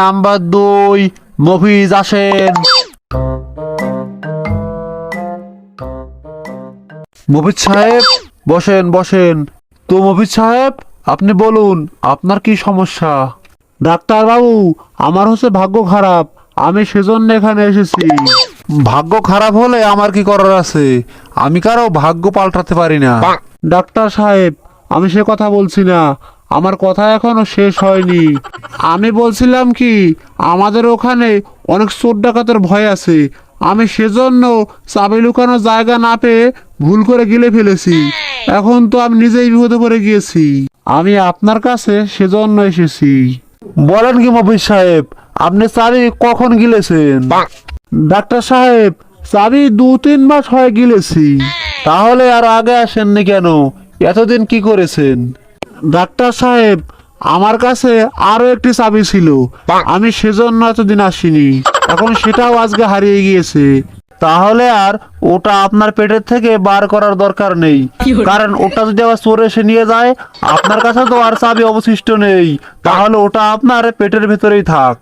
Number দুই মফিজ আসেন। মফিজ সাহেব বসেন বসেন। তো মফিজ সাহেব আপনি বলুন আপনার কি সমস্যা? ডাক্তার বাবু আমার হচ্ছে ভাগ্য খারাপ আমি সেজন্য এখানে এসেছি। ভাগ্য খারাপ হলে আমার কি করার আছে? আমি কারও ভাগ্য পাল্টাতে পারি না। ডাক্তার সাহেব আমি সে কথা বলছি না। আমার কথা এখনও শেষ হয়নি। আমি বলছিলাম কি, আমাদের ওখানে অনেক চোর ডাকাতের ভয় আছে। আমি সেজন্য চাবি লুকানোর জায়গা না পেয়ে ভুল করে গিলে ফেলেছি। এখন তো আমি নিজেই বিপদে পড়ে গিয়েছি। আমি আপনার কাছে সেজন্য এসেছি। বলেন কি, মফিজ সাহেব, আপনি চাবি কখন গিলেছেন? ডাক্তার সাহেব, চাবি দু তিন মাস হয়ে গিলেছি। তাহলে আর আগে আসেননি কেন? এতদিন কি করেছেন? ডাক্তার সাহেব আমার কাছে আরও একটি চাবি ছিল। আমি সেজন্য এতদিন আসিনি। এখন সেটাও আজকে হারিয়ে গিয়েছে। তাহলে আর ওটা আপনার পেটের থেকে বার করার দরকার নেই। কারণ ওটা যদি আবার চোর এসে নিয়ে যায় আপনার কাছে তো আর চাবি অবশিষ্ট নেই। তাহলে ওটা আপনার পেটের ভেতরেই থাক।